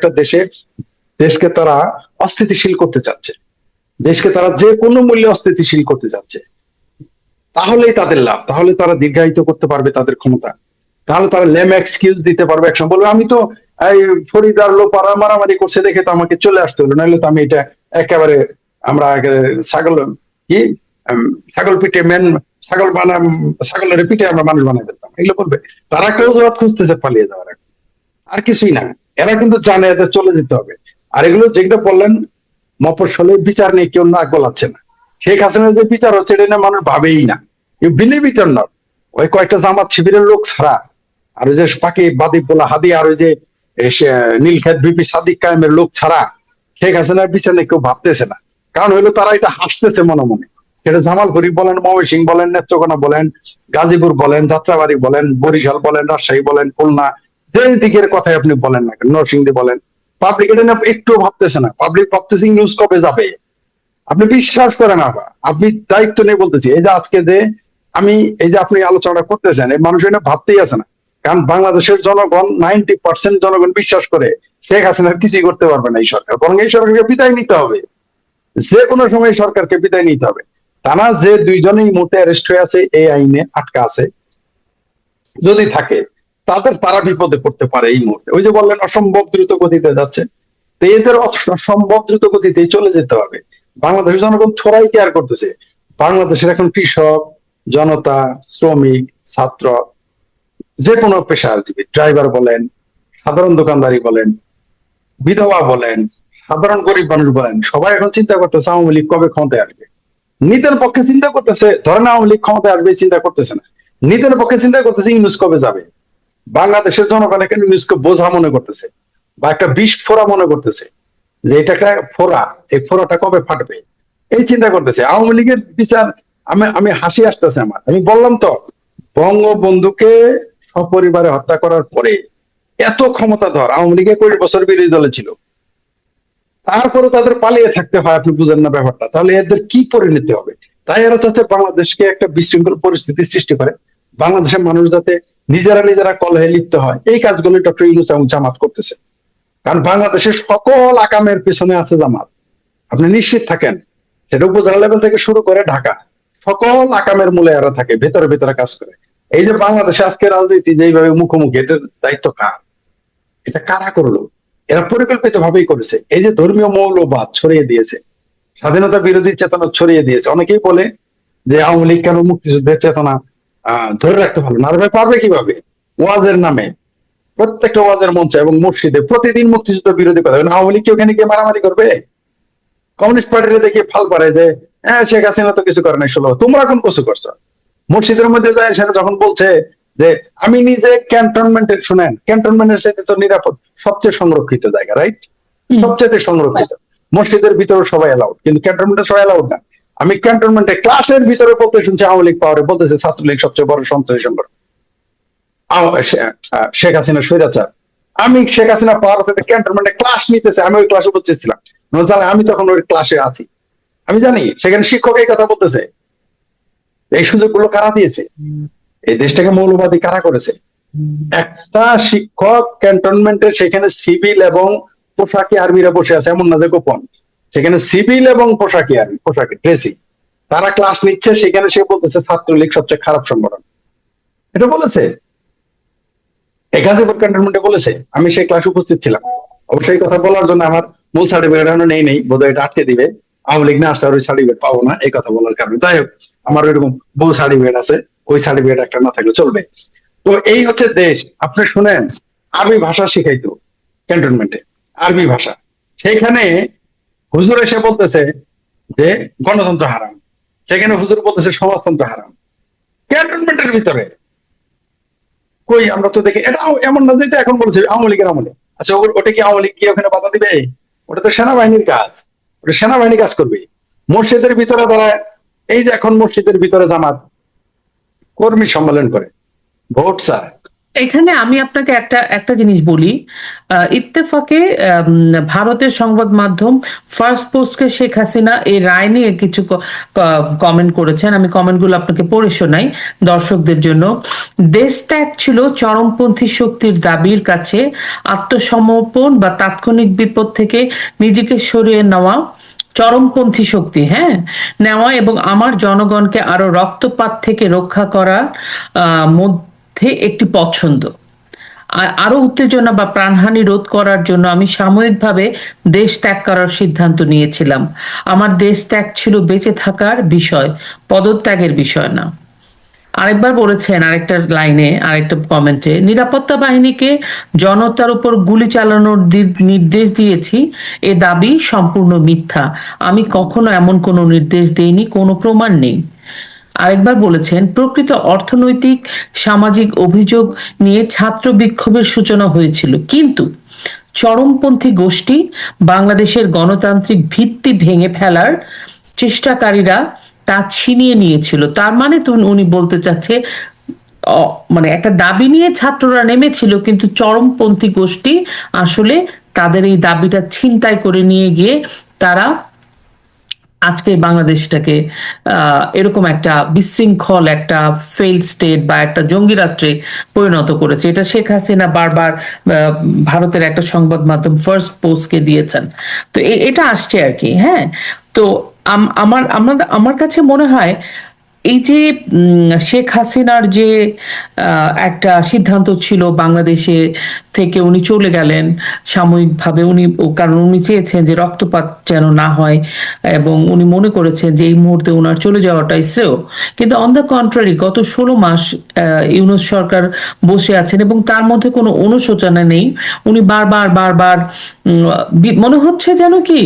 একটা দেশে, দেশকে তারা অস্থিতিশীল করতে চাচ্ছে। দেশকে তারা যে কোনো মূল্যে অস্থিতিশীল করতে চাচ্ছে। তাহলেই তাদের লাভ। তাহলে তারা দীর্ঘায়িত করতে পারবে তাদের ক্ষমতা। তাহলে তারা লেম এক্সকিউজ দিতে পারবে একসময়। বলবে, আমি তো, এই ফরিদার লোপারা মারামারি করছে দেখে তো আমাকে চলে আসতে হলো। নাহলে তো আমি এটা একেবারে, আমরা ছাগল, কি? ছাগল পিঠে মেন ছাগল বানা, ছাগলের পিঠে আমরা মানুষ বানাই দিতাম এগুলো বলবে। তারা একটা অজুহাত খুঁজতেছে পালিয়ে যাওয়ার আর কিছুই না। এরা কিন্তু জানে এদের চলে যেতে হবে। আর এগুলো যেগুলো বললেন, মফস্বলে বিচার নিয়ে কেউ নাক গলাচ্ছে না। শেখ হাসিনার যে বিচার হচ্ছে, এটা নিয়ে মানুষ ভাবেই না। ইউ বিলিভ ইট নট ওই কয়েকটা জামাত শিবিরের লোক ছাড়া, আর ওই যে পাকি বাদিক বলা হাদি আর ওই যে নীলক্ষেত বিপি সাদিক কায়েমের লোক ছাড়া শেখ হাসিনার বিচার নিয়ে কেউ ভাবতেছে না। কারণ হইল তারা এটা হাসতেছে মনে মনে। সেটা জামালপুরি বলেন সিং বলেন, নেত্রকোনা বলেন, গাজীপুর বলেন, যাত্রাবাড়ি বলেন, বরিশাল বলেন, রাজশাহী বলেন, খুলনা যে দিকের কথাই আপনি বলেন না কেন, নরসিংদী বলেন পাবলিক এটা নিয়ে একটু ভাবতেছে না। পাবলিক ভাবতেছে নিউজ কবে যাবে। আপনি বিশ্বাস করেন আবার, আপনি দায়িত্ব নিয়ে বলতেছি, এই যে আজকে যে আমি, এই যে আপনি আলোচনা করতেছেন, এই মানুষ এটা ভাবতেই আছে না। কারণ বাংলাদেশের জনগণ নাইনটি পার্সেন্ট জনগণ বিশ্বাস করে, শেখ হাসিনার কিছুই করতে পারবে না এই সরকার। বরং এই সরকারকে বিদায় নিতে হবে। যে কোনো সময় সরকারকে বিদায় নিতে হবে। তা না যে দুইজনেই মোটে অ্যারেস্ট হয়ে আছে, এই আইনে আটকা আছে। যদি থাকে তাদের তারা বিপদে পড়তে পারে এই মুহূর্তে। ওই যে বললেন, অসম্ভব দ্রুত গতিতে যাচ্ছে। তো এদের অসম্ভব দ্রুত গতিতে চলে যেতে হবে। বাংলাদেশের জনগণ থোড়াই কেয়ার করতেছে। বাংলাদেশের এখন কৃষক, জনতা, শ্রমিক, ছাত্র যে কোনো পেশাজীবী ড্রাইভার বলেন, সাধারণ দোকানদারি বলেন, বিধবা বলেন, সাধারণ গরিব মানুষ বলেন, সবাই এখন চিন্তা করতেছে আওয়ামী লীগ কবে ক্ষমতায় আসবে। নিজের পক্ষে চিন্তা করতেছে, ধরেন আওয়ামী লীগ ক্ষমতায় আসবে, চিন্তা করতেছে না। নিজের পক্ষে চিন্তা করতেছে, ইউনুস কবে যাবে? বাংলাদেশের জনগণ এখানে ইউনুসকে বোঝা মনে করতেছে বা একটা বিষ ফোড়া মনে করতেছে যে এটা একটা ফোড়া, এই ফোড়াটা কবে ফাটবে? এই চিন্তা করতেছে। আওয়ামী লীগের বিচার, আমি আমি হাসি আসতেছে আমার। আমি বললাম তো, বঙ্গবন্ধুকে সপরিবারে হত্যা করার পরে এত ক্ষমতাধর, আওয়ামী লীগ কুড়ি বছর বিরোধী দলে ছিল। তারপরে তাদের পালিয়ে থাকতে হয়, আপনি বুঝেন না ব্যাপারটা। তাহলে এদের কি পরিণতি হবে? তাই এরা চাচ্ছে বাংলাদেশকে একটা বিশৃঙ্খল পরিস্থিতি সৃষ্টি করে। বাংলাদেশের মানুষ যাতে নিজেরা নিজেরা কলহে লিপ্ত হয়। এই কাজগুলো ডক্টর ইউনুস এবং জামাত করতেছে। কারণ বাংলাদেশের সকল আকামের পেছনে আছে জামাত। আপনি নিশ্চিত থাকেন, সেটা উপজেলা লেভেল থেকে শুরু করে ঢাকা। সকল আকামের মূলে এরা থাকে, ভেতরে ভেতরে কাজ করে। এই যে বাংলাদেশে আজকে রাজনীতি যেভাবে মুখোমুখি এটার দায়িত্ব কার? এটা কারা করল? এরা পরিকল্পিত ভাবেই করেছে। এই যে ধর্মীয় মৌলবাদ ছড়িয়ে দিয়েছে, স্বাধীনতা বিরোধী চেতনা ছড়িয়ে দিয়েছে। অনেকেই বলে যে আওয়ামী লীগ কেন মুক্তিযুদ্ধের চেতনা ধরে রাখতে পারবে না ভাই পারবে কীভাবে? ওয়াজের নামে। প্রত্যেকটা ওয়াজের মঞ্চে এবং মসজিদে প্রতিদিন মুক্তিযুদ্ধ বিরোধী কথা। আওয়ামী লীগ কি ওখানে গিয়ে মারামারি করবে? কমিউনিস্ট পার্টির দেখে ফাল পারে যে হ্যাঁ শেখ হাসিনা তো কিছু করে নাই ষোলো। তোমরা কোন কিছু করছ? মসজিদের মধ্যে যায় সেটা যখন বলছে যে আমি নিজে ক্যান্টনমেন্টের শুনেন ক্যান্টনমেন্টের সাথে তো নিরাপদ সবচেয়ে সংরক্ষিত জায়গা রাইট সবচেয়ে সংরক্ষিত। মসজিদের ভিতরে সবাই অ্যালাউড কিন্তু ক্যান্টনমেন্টে সবাই অ্যালাউড না। আমি ক্যান্টনমেন্টে ক্লাসের ভিতরে বলতে শুনছি আওয়ামী লীগ পাওয়ারে বলতেছে ছাত্রলীগ সবচেয়ে বড় সন্ত্রাসী সংগঠন। শেখ হাসিনা স্বৈরাচার। আমি শেখ হাসিনা পাওয়ার থেকে ক্যান্টনমেন্টে ক্লাস নিতেছে, আমি ওই ক্লাসে উপস্থিত ছিলাম। তাহলে আমি তখন ওই ক্লাসে আছি। আমি জানি, সেখানে শিক্ষক এই কথা বলতেছে। এই সুযোগগুলো কারা দিয়েছে? এই দেশটাকে মৌলবাদী কারা করেছে? একটা শিক্ষক ক্যান্টনমেন্টের সেখানে সিভিল এবং পোশাকি আর্মিরা বসে আছে, এমন না যে গোপন। সেখানে সিভিল এবং পোশাকি আর্মি পোশাকি ড্রেসিং তারা ক্লাস নিচ্ছে, সেখানে সে বলতেছে, ছাত্রলীগ সবচেয়ে খারাপ সংগঠন। এটা বলেছে। গাজীপুর ক্যান্টনমেন্টে বলেছে। আমি সেই ক্লাসে উপস্থিত ছিলাম। অবশ্যই কথা বলার জন্য আমার মূল সার্টিফিকেট এখনও নেই নেই। বোধহয় এটা আটকে দিবে। আওয়ামী লীগ না আসলে ওই সার্টিফিকেট পাবো না এই কথা বলার কারণে। যাই হোক, আমার ওইরকম বহু সার্টিফিকেট আছে। ওই সার্টিফিকেট একটা না থাকলে চলবে। তো এই হচ্ছে দেশ। আপনি শুনেন, আরবি ভাষা শিখাইতো ক্যান্টনমেন্টে আরবি ভাষা। সেইখানে হুজুর এসে বলতেছে যে গণতন্ত্র হারাম। সেখানে হুজুর বলতেছে সমাজতন্ত্র হারাম। ক্যান্টনমেন্টের ভিতরে। কই, আমরা তো দেখি, এটা এমন না যে এটা এখন বলছে, আওয়ামী লীগের আমলে। আচ্ছা ওটা কি আওয়ামী লীগ কি ওখানে বাধা দিবে? ওটা তো সেনাবাহিনীর কাজ। ওটা সেনাবাহিনী কাজ করবে। মসজিদের ভিতরে তারা এই যে এখন মসজিদের ভিতরে জামাত কর্মী সম্মেলন করে। ভোট চায়। এখানে আমি আপনাকে একটা একটা জিনিস বলি। ইত্তেফাকে ভারতের সংবাদ মাধ্যম ফার্স্ট পোস্টকে শেখ হাসিনা এই রায় নিয়ে কিছু কমেন্ট করেছেন। আমি কমেন্টগুলো আপনাকে পড়ে শোনাই দর্শকদের জন্য। দেশ ত্যাগ ছিল চরমপন্থী শক্তির দাবির কাছে। আত্মসমর্পণ বা তাৎক্ষণিক বিপদ থেকে নিজেকে সরিয়ে নেওয়া চরমপন্থী শক্তি হ্যাঁ? নেওয়া এবং আমার জনগণকে আরও রক্তপাত থেকে রক্ষা করার আহ, মধ্যে একটি পছন্দ। আর আরও উত্তেজনা বা প্রাণহানি রোধ করার জন্য আমি সাময়িকভাবে দেশ ত্যাগ করার সিদ্ধান্ত নিয়েছিলাম। আমার দেশ ত্যাগ ছিল বেঁচে থাকার বিষয়, পদত্যাগের বিষয় না। আরেকবার বলেছেন আরেকটা লাইনে, আরেকটা কমেন্টে, নিরাপত্তা বাহিনীকে জনতার উপর গুলি চালানোর নির্দেশ দিয়েছি। এ দাবি সম্পূর্ণ মিথ্যা। আমি কখনো এমন কোনো নির্দেশ দেইনি, কোনো প্রমাণ নেই। আরেকবার বলেছেন, প্রকৃত অর্থনৈতিক, সামাজিক অভিযোগ নিয়ে ছাত্র বিক্ষোভের সূচনা হয়েছিল। কিন্তু চরমপন্থী গোষ্ঠী বাংলাদেশের গণতান্ত্রিক ভিত্তি ভেঙে ফেলার চেষ্টাকারীরা তা ছিনিয়ে নিয়েছিল। তার মানে তো উনি বলতে চাচ্ছে মানে একটা দাবি নিয়ে ছাত্ররা নেমেছিল, কিন্তু চরমপন্থী গোষ্ঠী আসলে তাদের এই দাবিটা ছিনতাই করে নিয়ে গিয়ে তারা আজকে বাংলাদেশটাকে এরকম একটা বিশৃঙ্খল, একটা ফেল স্টেট বা একটা জঙ্গি রাষ্ট্রে পরিণত করেছে। এটা শেখ হাসিনা বারবার ভারতের একটা সংবাদ মাধ্যম ফার্স্ট পোস্টকে দিয়েছেন। তো এটা আসছে আর কি হ্যাঁ? তো আম- আমার আমার আমার কাছে মনে হয় এই যে শেখ হাসিনার যে একটা সিদ্ধান্ত ছিল বাংলাদেশে থেকে উনি চলে গেলেন, সাময়িকভাবে উনি কারণ উনি চেয়েছেন যে রক্তপাত যেন না হয় এবং উনি মনে করেছেন যে এই মুহূর্তে ওনার চলে যাওয়াটাই শ্রেয়। কিন্তু অন দ্য কন্ট্রারি গত ষোলো মাস ইউনুস সরকার বসে আছেন এবং তার মধ্যে কোনো অনুশোচনা নেই। উনি বারবার বারবার মনে হচ্ছে যেন কি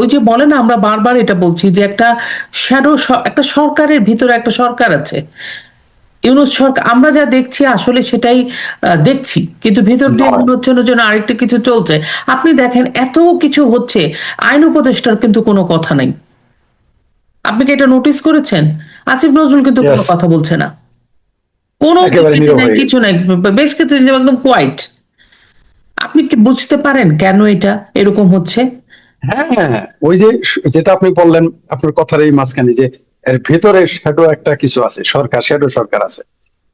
ওই যে বলে না আমরা বারবার এটা বলছি যে একটা শ্যাডো একটা সরকারের ভিতরে একটা সরকার আছে। ইউনুস সরকার আমরা যা দেখছি আসলে সেটাই দেখছি। কিন্তু ভিতর দিয়ে। মনে হচ্ছে যেন আরেকটা কিছু চলছে। আপনি দেখেন এত কিছু হচ্ছে আইন উপদেষ্টার কিন্তু কোনো কথা নাই। আপনি কি এটা নোটিস করেছেন? আসিফ নজরুল কিন্তু কোনো কথা বলছে না। কোনো কিছু নাই। বেশ কিছু একদম কোয়াইট আপনি কি বুঝতে পারেন কেন এটা এরকম হচ্ছে? হ্যাঁ। ওই যে যেটা আপনি বললেন, আপনার কথার এই মাঝখানে যে এর ভেতরে শ্যাডো একটা কিছু আছে, সরকার শ্যাডো সরকার আছে।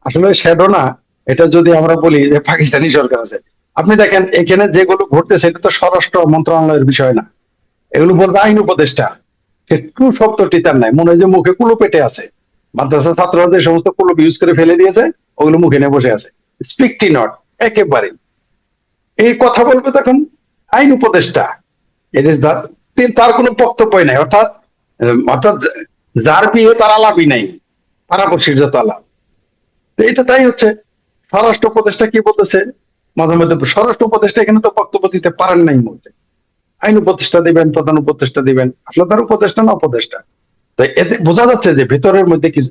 আসলে শ্যাডো না, এটা যদি আমরা বলি যে পাকিস্তানি সরকার আছে। আপনি দেখেন, এখানে যেগুলো ঘটতেছে, এটা তো স্বরাষ্ট্র মন্ত্রণালয়ের বিষয় না। এগুলো বলবে আইন উপদেষ্টা। একটু শব্দটি তার নাই। মনে হয় যে মুখে কুলো পেটে আছে। মাদ্রাসা ছাত্ররা যে সমস্ত কুলো ইউজ করে ফেলে দিয়েছে, ওগুলো মুখে নিয়ে বসে আছে। স্পিকটি নট একেবারে। এই কথা বলবে তখন আইন উপদেষ্টা। এদের তার কোনো বক্তব্যই নাই। অর্থাৎ অর্থাৎ যার বিয়ে তার আলাপই নাই। পারাপড়শির যত আলাপ এটা তাই হচ্ছে। স্বরাষ্ট্র উপদেষ্টা কি বলতেছে? মাঝে মধ্যে স্বরাষ্ট্র উপদেষ্টা এখানে তো বক্তব্য দিতে পারেন নাই মুহূর্তে। আইন উপদেষ্টা দিবেন, প্রধান উপদেষ্টা দিবেন। আসলে তার উপদেষ্টা না উপদেষ্টা। তো এতে বোঝা যাচ্ছে যে ভেতরের মধ্যে কিছু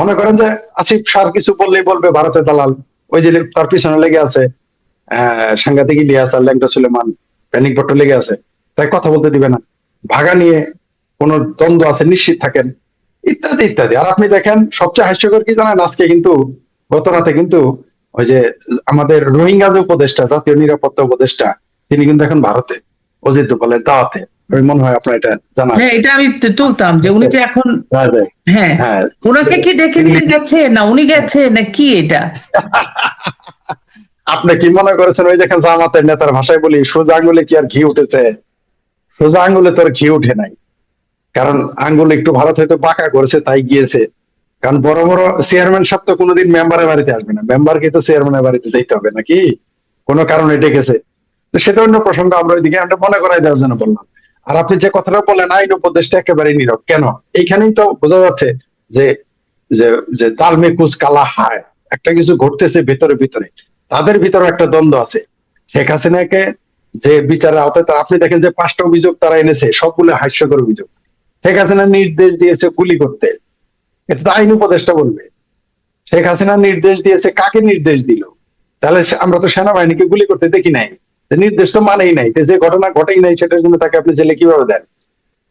মনে করেন যে আসিফ সার কিছু বললেই বলবে ভারতের দালাল। ওই যে তার পিছনে লেগে আছে, আহ, সাংঘাতিক ইলিয়াস আর ল্যাংটা সুলেমান, প্যানিক বট্ট লেগে আছে। তাই কথা বলতে দিবে না। ভাগা নিয়ে কোন দ্বন্দ্ব আছে নিশ্চিত থাকেন। ইত্যাদি ইত্যাদি। আর আপনি দেখেন সবচেয়ে হাস্যকর কি জানেন? আজকে কিন্তু গত রাতে কিন্তু ওই যে আমাদের রোহিঙ্গা যে উপদেষ্টা জাতীয় নিরাপত্তা উপদেষ্টা তিনি কিন্তু এখন ভারতে অজিত দোপালের দাওয়াতে। আমি মনে হয় আপনার এটা জানা হ্যাঁ এটা আমি তুলতাম যে উনি যে এখন হ্যাঁ হ্যাঁ। ওনাকে কি ডেকে নিয়ে গেছে? না উনি গেছে? না কি এটা? আপনি কি মনে করেছেন? ওই দেখেন জামাতের নেতার ভাষায় বলি সোজা আঙ্গুলে কি আর ঘি উঠেছে? সোজা আঙ্গুলে তোর ঘি উঠে নাই, কারণ আঙ্গুল একটু ভারত হয়তো বাঁকা করেছে, তাই গিয়েছে। কারণ বড় বড় চেয়ারম্যান সাহেব তো কোনোদিন মেম্বারের বাড়িতে আসবে না। মেম্বারকে তো চেয়ারম্যানের বাড়িতে যেতে হবে নাকি? কোনো কারণে ডেকেছে। তো সেটা অন্য প্রসঙ্গ, আমরা ওইদিকে আমরা মনে করাই দেওয়ার জন্য বললাম। আর আপনি যে কথাটা বললেন আইন উপদেশটা একেবারে নীরব। কেন? এইখানেই তো বোঝা যাচ্ছে যে যে যে তাল মে কুচ কালা হায়। একটা কিছু ঘটতেছে ভিতরে ভিতরে। তাদের ভিতরে একটা দ্বন্দ্ব আছে। শেখ হাসিনাকে যে বিচারের আওতায় তারা- আপনি দেখেন যে পাঁচটা অভিযোগ তারা এনেছে, সবগুলো হাস্যকর অভিযোগ। শেখ হাসিনা নির্দেশ দিয়েছে গুলি করতে। এটা তো আইন উপদেষ্টা বলবে। শেখ হাসিনা নির্দেশ দিয়েছে, কাকে নির্দেশ দিল? তাহলে আমরা তো সেনাবাহিনীকে গুলি করতে দেখি নাই। নির্দেশ তো মানেই নাই। যে ঘটনা ঘটেই নাই, সেটার জন্য তাকে আপনি জেলে কীভাবে দেন?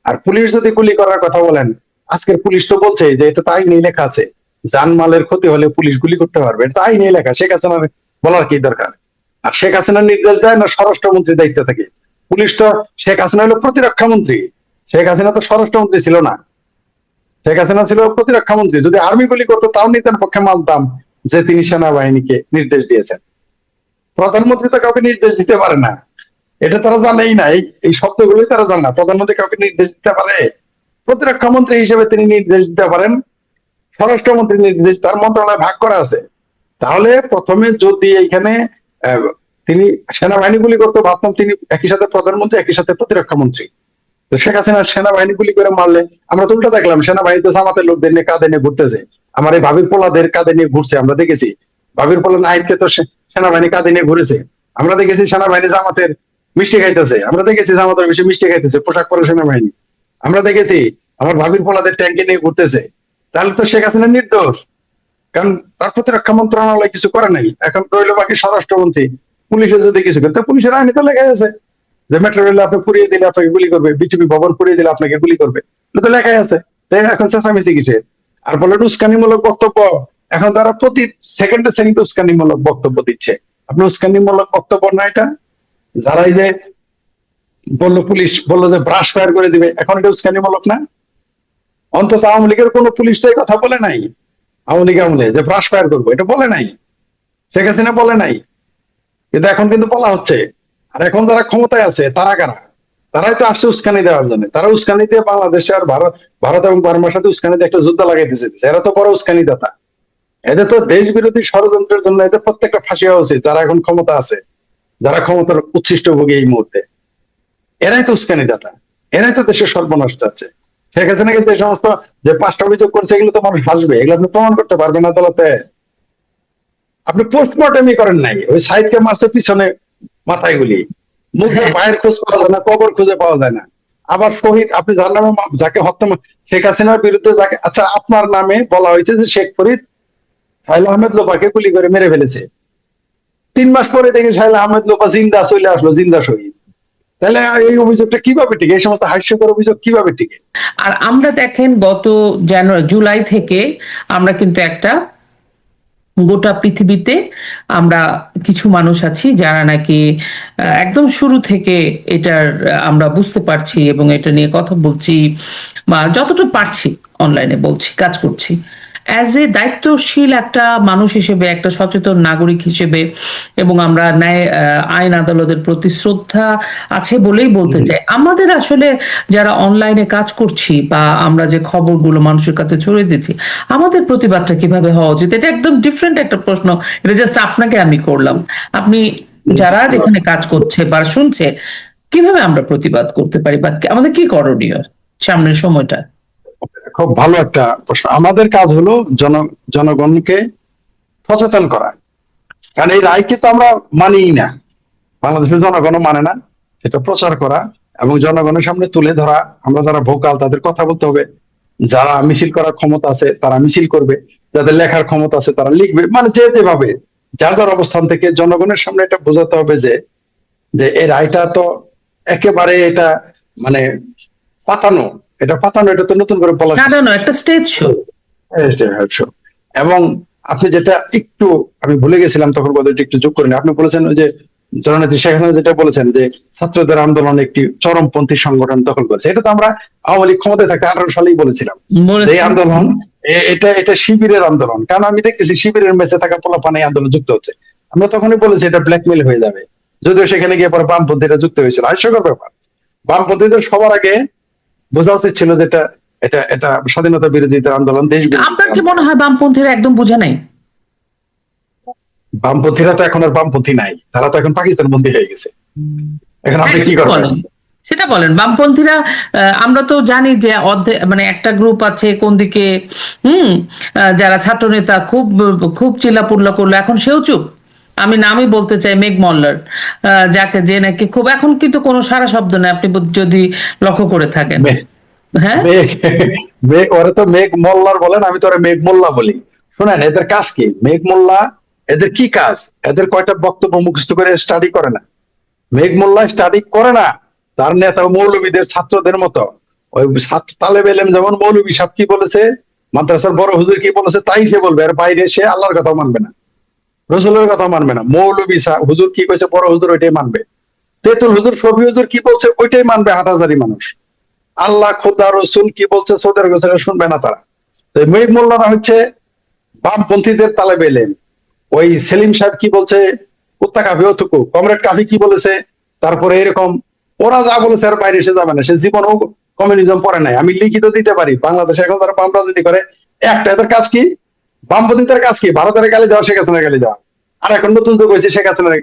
আর পুলিশ যদি গুলি করার কথা বলেন, আজকের পুলিশ তো বলছে যে এটা তাই আইনে লেখা আছে। জানমালের ক্ষতি হলে পুলিশ গুলি করতে পারবে। এটা তো আইনে লেখা। শেখ হাসিনার বলার কি দরকার? আর শেখ হাসিনা নির্দেশ দেয় না স্বরাষ্ট্রমন্ত্রী দায়িত্ব থাকে। পুলিশ তো শেখ হাসিনা হলো প্রতিরক্ষা মন্ত্রী শেখ হাসিনা তো স্বরাষ্ট্রমন্ত্রী ছিল না। শেখ হাসিনা ছিল প্রতিরক্ষা মন্ত্রী যদি আর্মি গুলি করতো তাও নিতেন পক্ষে মানতাম যে তিনি সেনাবাহিনীকে নির্দেশ দিয়েছেন। প্রধানমন্ত্রী তো কাউকে নির্দেশ দিতে পারে না। এটা তারা জানেই না। এই- শব্দগুলোই তারা জানে না। প্রধানমন্ত্রী কাউকে নির্দেশ দিতে পারে? প্রতিরক্ষা মন্ত্রী হিসেবে তিনি নির্দেশ দিতে পারেন। স্বরাষ্ট্রমন্ত্রী নির্দেশ তার মন্ত্রণালয় ভাগ করা আছে। তাহলে প্রথমে যদি এইখানে আহ, তিনি সেনাবাহিনী গুলি করতে, ভাবতাম তিনি একই সাথে প্রধানমন্ত্রী, একই সাথে প্রতিরক্ষা মন্ত্রী তো শেখ হাসিনা সেনাবাহিনী গুলি করে মারলে, আমরা তো উল্টা দেখলাম, সেনাবাহিনীতে জামাতের লোকদের নিয়ে কাঁধে নিয়ে ঘুরতেছে। আমার এই ভাবির পোলাদের কাঁধে নিয়ে ঘুরছে, আমরা দেখেছি। ভাবির পোলা নাহিদকে তো সেনাবাহিনী কাঁধে নিয়ে ঘুরেছে। আমরা দেখেছি সেনাবাহিনী জামাতের মিষ্টি খাইতেছে। আমরা দেখেছি জামাতের বেশি মিষ্টি খাইতেছে, পোশাক পরে সেনাবাহিনী। আমরা দেখেছি আমার ভাবির পোলাদের ট্যাঙ্কে নিয়ে ঘুরতেছে। তাহলে তো শেখ হাসিনা নির্দোষ। কারণ তার প্রতিরক্ষা মন্ত্রণালয় কিছু করে নাই। এখন রইল বাকি স্বরাষ্ট্রমন্ত্রী। পুলিশে যদি কিছু করে, তো পুলিশের আইনে তো লেখা আছে। যে মেট্রো রেলে আপনি পুড়িয়ে দিলে আপনাকে গুলি করবে বিটিপি ভবন পুড়িয়ে দিলে আপনাকে গুলি করবে তো লেখাই আছে। তাই এখন চেঁচামেচি কিসে আর বলে উস্কানিমূলক বক্তব্য, এখন তারা প্রতি সেকেন্ডে সেকেন্ড উস্কানিমূলক বক্তব্য দিচ্ছে। আপনি উস্কানিমূলক বক্তব্য না এটা? যারা এই যে বলল পুলিশ, বলল যে ব্রাশ ফায়ার করে দিবে, এখন এটা উস্কানিমূলক না? অন্তত আওয়ামী লীগের কোনো পুলিশ তো এই কথা বলে নাই। আওয়ামী লীগ আমলে যে ব্রাশ ফায়ার করব, এটা বলে নাই। শেখ হাসিনা বলে নাই। কিন্তু এখন কিন্তু বলা হচ্ছে। আর এখন যারা ক্ষমতায় আছে, তারা কারা? তারাই তো আসছে উস্কানি দেওয়ার জন্য। তারা উস্কানি দিয়ে বাংলাদেশে আর ভারত ভারত এবং বার্মার সাথে উস্কানি দিয়ে একটা যুদ্ধ লাগাইতে চেয়েছে এরা তো বড় উস্কানি দাতা এদের তো দেশ বিরোধী ষড়যন্ত্রের জন্য এদের প্রত্যেকটা ফাঁসি হওয়া উচিত, যারা এখন ক্ষমতা আছে, যারা ক্ষমতার উচ্ছিষ্ট ভোগী এই মুহূর্তে। এরাই তো উস্কানি দাতা এরাই তো দেশের সর্বনাশ চাচ্ছে। শেখ হাসিনাকে যে সমস্ত যে পাঁচটা অভিযোগ করছে, এগুলো তো মানুষ হাসবে এগুলো আপনি প্রমাণ করতে পারবেন আদালতে। আপনি পোস্টমর্টমই করেন নাই। ওই সাইডকে মারছে পিছনে মাথায় গুলি। মুখের বাইরের খোঁজ পাওয়া যায় না, কবর খুঁজে পাওয়া যায় না। আবার শহীদ, আপনি যার নামে যাকে হত্যা শেখ হাসিনার বিরুদ্ধে যাকে আচ্ছা আপনার নামে বলা হয়েছে যে শেখ ফরিদ শাহিল আহমেদ লোপাকে গুলি করে মেরে ফেলেছে। তিন মাস পরে দেখি শাহিল আহমেদ লোপা জিন্দা চলে আসলো, জিন্দা শহীদ। তাহলে এই অভিযোগটা কীভাবে টিকে? এই সমস্ত হাস্যকর অভিযোগ কীভাবে টিকে? আর আমরা দেখেন, গত জানুয়ারি, জুলাই থেকে আমরা কিন্তু একটা গোটা পৃথিবীতে আমরা কিছু মানুষ আছি যারা নাকি একদম শুরু থেকে এটার আমরা বুঝতে পারছি এবং এটা নিয়ে কথা বলছি বা যতটুকু পারছি অনলাইনে বলছি, কাজ করছি। অ্যাজ এ দায়িত্বশীল একটা মানুষ হিসেবে একটা সচেতন নাগরিক হিসেবে এবং আমরা ন্যায় আইন আদালতের প্রতি শ্রদ্ধা আছে বলেই বলতে চাই। আমাদের আসলে যারা অনলাইনে কাজ করছি বা আমরা যে খবরগুলো মানুষের কাছে ছড়িয়ে দিচ্ছি আমাদের প্রতিবাদটা কীভাবে হওয়া উচিত? এটা একদম ডিফারেন্ট একটা প্রশ্ন। এটা জাস্ট আপনাকে আমি করলাম। আপনি যারা যেখানে কাজ করছে বা শুনছে কীভাবে আমরা প্রতিবাদ করতে পারি বা আমাদের কি করণীয় সামনের সময়টা খুব ভালো একটা প্রশ্ন। আমাদের কাজ হলো জন, জনগণকে সচেতন করা। কারণ এই রায়কে তো আমরা মানিই না। বাংলাদেশের জনগণ মানে না সেটা প্রচার করা এবং জনগণের সামনে তুলে ধরা। আমরা যারা ভোকাল, তাদের কথা বলতে হবে। যারা মিছিল করার ক্ষমতা আছে, তারা মিছিল করবে। যাদের লেখার ক্ষমতা আছে, তারা লিখবে। মানে যে যেভাবে, যার যার অবস্থান থেকে জনগণের সামনে এটা বোঝাতে হবে যে যে এই রায়টা তো একেবারে এটা মানে পাতানো। এটা পাতানো এটা তো নতুন করে বলা না একটা স্টেজ শো Sure. এবং আপনি যেটা একটু আমি ভুলে গেছিলাম তখন কথাটা একটু যোগ করেন। আপনি বলেছেন যে জননেত্রী শেখ হাসিনা যেটা বলেছেন যে ছাত্রদের আন্দোলন একটি চরমপন্থী সংগঠন দখল করেছে। এটা তো আমরা আওয়ামী লীগ ক্ষমতায় থাকতে আঠারো সালেই বলেছিলাম। এই আন্দোলন এটা এটা শিবিরের আন্দোলন। কারণ আমি দেখতেছি শিবিরের মেসে থাকা পোলাপান এই আন্দোলন যুক্ত হচ্ছে। আমরা তখনই বলেছি এটা ব্ল্যাকমেল হয়ে যাবে। যদিও সেখানে গিয়ে পরে বামপন্থীরা যুক্ত হয়েছিল। হাস্যকর ব্যাপার। বামপন্থীদের সবার আগে বোঝা উচিত ছিল যে এটা এটা এটা স্বাধীনতা বিরোধীদের আন্দোলন দেশ আপনার কি মনে হয় বামপন্থীরা একদম বুঝে নাই? বামপন্থীরা তো এখন আর বামপন্থী নাই। তারা তো এখন পাকিস্তান বন্দী হয়ে গেছে। এখন আপনি হ্যাঁ, কি করবেন সেটা বলেন। বামপন্থীরা আমরা তো জানি যে অর্ধে মানে একটা গ্রুপ আছে কোন দিকে হুম যারা ছাত্র নেতা খুব খুব চিল্লাপুল্লা করল এখন সেও চুপ। আমি নামই বলতে চাই মেঘ মল্লার। যাকে যে নাকি খুব এখন কিন্তু কোনো সারা শব্দ নেই আপনি যদি লক্ষ্য করে থাকেন। হ্যাঁ? ওরা তো মেঘ মোল্লার বলেন আমি তো ওরা মেঘ মোল্লা বলি। শোনেন এদের কাজ কি? মেঘ মোল্লা এদের কি কাজ? এদের কয়টা বক্তব্য মুখস্থ করে স্টাডি করে না? মেঘ মোল্লা স্টাডি করে না। তার নেতা মৌলবীদের ছাত্রদের মতো। ওই ছাত্র তালেব এলেম যেমন মৌলবী সাহেব কি বলেছে মাদ্রাসার বড় হুজুর কি বলেছে তাই সে বলবে। আর বাইরে সে আল্লাহর কথা মানবে না। রসুলের কথা মানবে না। মৌলবী হুজুর কি কইছে? বড় হুজুর ওইটাই মানবে। তেতুল হুজুর, শফি হুজুর কি বলছে? ওইটাই মানবে হাটাজারি মানুষ। আল্লাহ, খোদা, রসুল কি বলছে? সৌদের গোছের শুনবে না তারা। তো মেঘ মোল্লারা হচ্ছে বামপন্থীদের তালে বেলেন ওই সেলিম সাহেব কি বলছে? কুত্তা কাফি অথুকু। কমরেড কাফি কি বলেছে? তারপরে এরকম, ওরা যা বলেছে আর বাইরে এসে যাবে না। সে জীবনও কমিউনিজম পড়ে নাই। আমি লিখিত দিতে পারি। বাংলাদেশে এখন তারা বাম রাজনীতি করে। একটা এদের কাজ কি? বামপন্থীদের কাজ কি? ভারতের গালি যাওয়া শেখ হাসিনার গালি দেওয়া। আর এখন নতুন যুগ হয়েছে, শেখ হাসিনার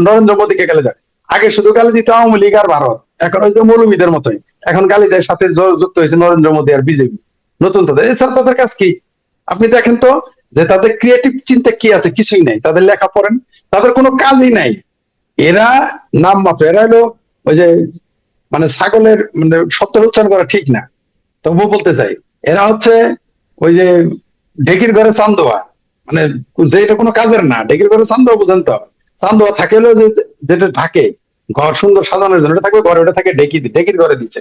নরেন্দ্র মোদীকে গালি দেয় আগে শুধু গালি দিত আওয়ামী লীগ আর ভারত। এখন ওই যে মৌলবীদের মতোই। এখন গালি দেয় সাথে যুক্ত হয়েছে নরেন্দ্র মোদী আর বিজেপি। নতুন তাদের। এছাড়া তাদের কাজ কি? আপনি দেখেন তো, যে তাদের ক্রিয়েটিভ চিন্তা কি আছে? কিছুই নাই। তাদের লেখা পড়েন। তাদের কোনো কাজই নাই। এরা নাম মাত্র। এরা হলো ওই যে মানে ছাগলের মানে সত্য উচ্চারণ করা ঠিক না। তবুও বলতে চাই। এরা হচ্ছে ওই যে ঢেকির ঘরে চান্দোয়া। মানে যে এটা কোনো কাজের না ঢেকির ঘরে চান্দোয়া বুঝেন তো চান্দোয়া থাকে হলো যে, যেটা ঢাকে, ঘর সুন্দর সাজানোর জন্য থাকবে, ঘরে ওটা থাকে ঢেকি ঢেকির ঘরে দিচ্ছে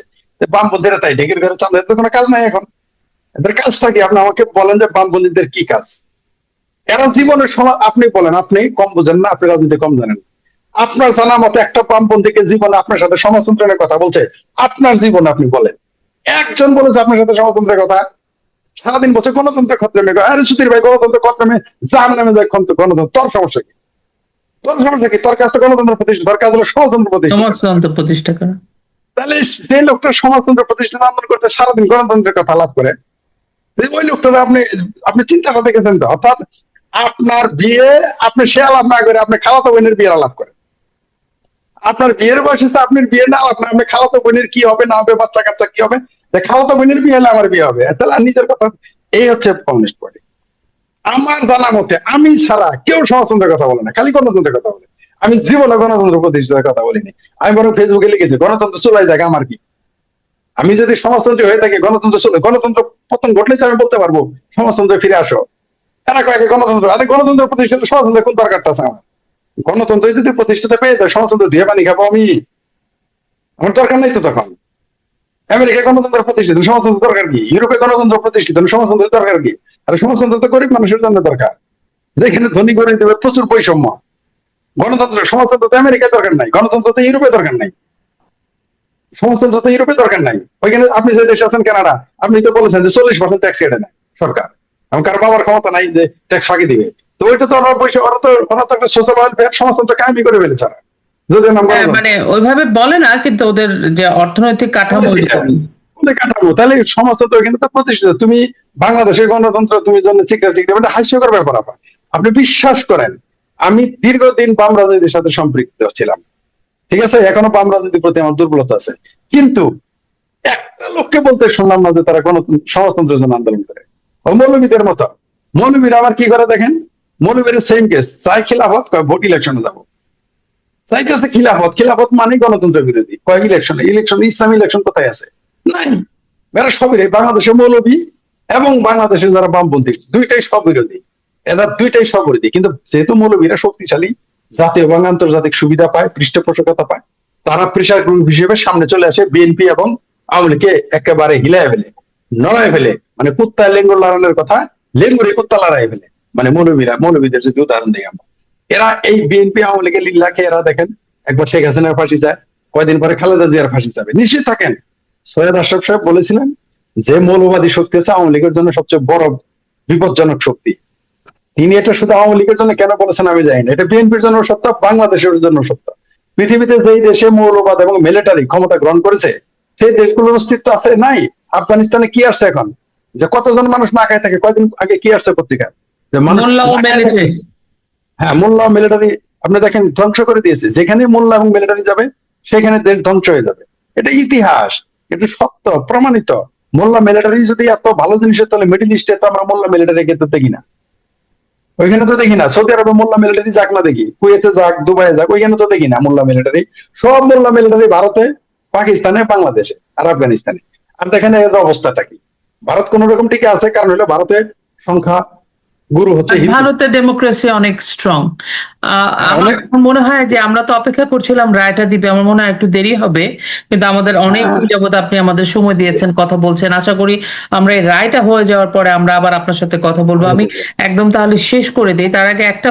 বামপন্থীরা তাই ঢেকির ঘরে চান্দোয়া এদের কোনো কাজ নাই এখন। এদের কাজটা কি? আপনি আমাকে বলেন যে বামপন্থীদের কি কাজ। এরা জীবনের সময় আপনি বলেন, আপনি কম বোঝেন না, আপনি রাজনীতি কম জানেন। আপনার জানা মতো একটা বামপন্থীকে জীবনে আপনার সাথে সমাজতন্ত্রের কথা বলছে, আপনার জীবন আপনি বলেন। একজন বলেছে আপনার সাথে সমাজতন্ত্রের কথা সারাদিন বলছে গণতন্ত্রের ক্ষেত্রে মেয়ে আরে সুধীর ভাই গণতন্ত্রের ক্ষেত্রে মেয়ে যার নামে যায় গণতন্ত্র তোর সমস্যা কি? তোর সমস্যা কি? তোর কাজ তো গণতন্ত্র প্রতিষ্ঠা তোর কাজ হলো সমাজতন্ত্র প্রতিষ্ঠা। সমাজতন্ত্র প্রতিষ্ঠা করা। তাহলে যে লোকটা সমাজতন্ত্র প্রতিষ্ঠান আন্দোলন করতে সারাদিন গণতন্ত্রের কথা লাভ করে ওই লোকটা আপনি আপনি চিন্তাটা দেখেছেন তো? অর্থাৎ আপনার বিয়ে আপনি সে আলাপ না করে আপনি খালাতো বোনের বিয়ের আলাপ করেন। আপনার বিয়ের বয়স হচ্ছে আপনার বিয়ে না আলাপ না আপনি খালাতো বোনের কি হবে না হবে বাচ্চা কাচ্চা কি হবে? যে খালাতো বোনের বিয়ে হলে আমার বিয়ে হবে। তাহলে নিজের কথা এই হচ্ছে কমিউনিস্ট পার্টি। আমার জানা মতে আমি ছাড়া কেউ সমাজতন্ত্রের কথা বলে না, খালি গণতন্ত্রের কথা বলে। আমি জীবনে গণতন্ত্র প্রতিষ্ঠার কথা বলিনি। আমি বরং ফেসবুকে লিখেছি, গণতন্ত্র চলে যায় আমার কি? আমি যদি সমাজতন্ত্রী হয়ে থাকি, গণতন্ত্র চলে, গণতন্ত্র পতন ঘটলে আমি বলতে পারব, সমাজতন্ত্রে ফিরে আসো। এরা কয়েক গণতন্ত্র আরে গণতন্ত্র প্রতিষ্ঠাতে সমাজতন্ত্রের কোন দরকারটা আছে আমার? গণতন্ত্র যদি প্রতিষ্ঠাতে পেয়ে যায়, সমাজতন্ত্র ধুয়ে পানি খাব আমি। আমার দরকার নেই তো তখন। আমেরিকা গণতন্ত্র প্রতিষ্ঠিত সমাজতন্ত্র দরকার কি? ইউরোপে গণতন্ত্র প্রতিষ্ঠিত সমাজতন্ত্রের দরকার কি? আর সমাজতন্ত্র তো গরিব মানুষের জন্য দরকার। যেখানে ধনী গরিব দেবে প্রচুর বৈষম্য। গণতন্ত্র সমাজতন্ত্র তো আমেরিকায় দরকার নাই গণতন্ত্র তো ইউরোপে দরকার নাই। সমাজতন্ত্র তো ইউরোপে দরকার নাই। ওইখানে আপনি যে দেশে আছেন কানাডা আপনি তো বলেছেন যে চল্লিশ পার্সেন্ট ট্যাক্স কেটে নেয় সরকার। এবং কারও বাবার ক্ষমতা নাই যে ট্যাক্স ফাঁকি দিবে। তো ওইটা তো ওরা বৈশ্ব ওরা তো ওরা তো একটা সোশ্যাল ওয়েলফেয়ার সমাজতন্ত্র কায়েমি করে ফেলেছে। হ্যাঁ, মানে ওইভাবে বলে না কিন্তু ওদের যে অর্থনৈতিক কাঠামো কাঠামো। তাহলে সমাজতন্ত্র এখানে তো প্রতিষ্ঠিত। তুমি বাংলাদেশের গণতন্ত্র তুমি জন্য চিকরা চিকরা এটা হাস্যকর ব্যাপার আপা আপনি বিশ্বাস করেন আমি দীর্ঘদিন বাম রাজনীতির সাথে সম্পৃক্ত ছিলাম। ঠিক আছে? এখনও বাম রাজনীতির প্রতি আমার দুর্বলতা আছে। কিন্তু একটা লোককে বলতে শুনলাম না যে তারা গণতন্ত্র সমাজতন্ত্রের জন্য আন্দোলন করে। ও মৌলবীদের মতো। মৌলবীরা আমার কি করে দেখেন? মৌলবীর সেম কেস চাই খিলাফত ভোট ইলেকশনে যাব। চাইতেছে খিলাফত খিলাফত মানে গণতন্ত্র বিরোধী। কয়েক ইলেকশন ইলেকশন ইসলাম ইলেকশন কোথায় আছে? নাই। এরা। বাংলাদেশের মৌলবী এবং বাংলাদেশের যারা বামপন্থী, দুইটাই সব বিরোধী এরা দুইটাই সব বিরোধী কিন্তু যেহেতু মৌলবীরা শক্তিশালী, জাতীয় এবং আন্তর্জাতিক সুবিধা পায়, পৃষ্ঠপোষকতা পায়, তারা প্রেশার গ্রুপ হিসেবে সামনে চলে আসে বিএনপি এবং আওয়ামী লীগকে একেবারে হিলায় ফেলে, নড়ায় ফেলে। মানে কুত্তায় লেঙ্গুর লড়ানোর কথা লেঙ্গুরে কুত্তা লড়াই ফেলে। মানে মৌলবীরা মৌলবীদের যদি উদাহরণ দিই আমরা। এরা এই বিএনপি আওয়ামী লীগের লিল্লাকে এরা দেখেন একবার শেখ হাসিনার ফাঁসি যায় কয়দিন পরে খালেদা জিয়ার ফাঁসি যাবে নিশ্চিত থাকেন সৈয়দ আশরাফ সাহেব বলেছিলেন যে মৌলবাদী শক্তি হচ্ছে আওয়ামী লীগের জন্য সবচেয়ে বড় বিপজ্জনক শক্তি। তিনি এটা শুধু আওয়ামী লীগের জন্য কেন বলেছেন আমি জানি না। এটা বিএনপির জন্য সত্য বাংলাদেশের জন্য সত্য। পৃথিবীতে যেই দেশে মৌলবাদ এবং মিলিটারি ক্ষমতা গ্রহণ করেছে সেই দেশগুলোর অস্তিত্ব আছে নাই। আফগানিস্তানে কি আসছে এখন? যে কতজন মানুষ না খায় থাকে কয়দিন আগে কি আসছে পত্রিকায়? যে মানুষ হ্যাঁ মোল্লা মিলিটারি আপনি দেখেন, ধ্বংস করে দিয়েছে। যেখানে মোল্লা এবং মিলিটারি যাবে, সেখানে দেশ ধ্বংস হয়ে যাবে। এটা ইতিহাস, এটা সত্য, প্রমাণিত। মোল্লা মিলিটারি যদি এত ভালো জিনিস তাহলে মিডিল ইস্টে তো আমরা মোল্লা মিলিটারি কিন্তু দেখি না। ওইখানে তো দেখি না। সৌদি আরবে মোল্লা মিলিটারি যাক না দেখি। কুয়েতে যাক, দুবাইয়ে যাক, ওইখানে তো দেখি না মোল্লা মিলিটারি সব মোল্লা মিলিটারি ভারতে, পাকিস্তানে, বাংলাদেশে, আর আফগানিস্তানে। আর দেখেন এর অবস্থাটা কি? ভারত কোন রকম টিকে আছে, কারণ হলো ভারতে সংখ্যা গুরু হচ্ছে ভারতে ডেমোক্রেসি অনেক স্ট্রং আমার মনে হয় যে আমরা তো অপেক্ষা করছিলাম রায়টা দিবে আমার মনে হয় একটু দেরি হবে কিন্তু আমাদের অনেক হ্যাঁ। যাবত আপনি আমাদের সময় দিয়েছেন কথা বলছেন। আশা করি আমরা এই রায়টা হয়ে যাওয়ার পরে আমরা আবার আপনার সাথে কথা বলব। আমি একদম তাহলে শেষ করে দিই। তার আগে একটা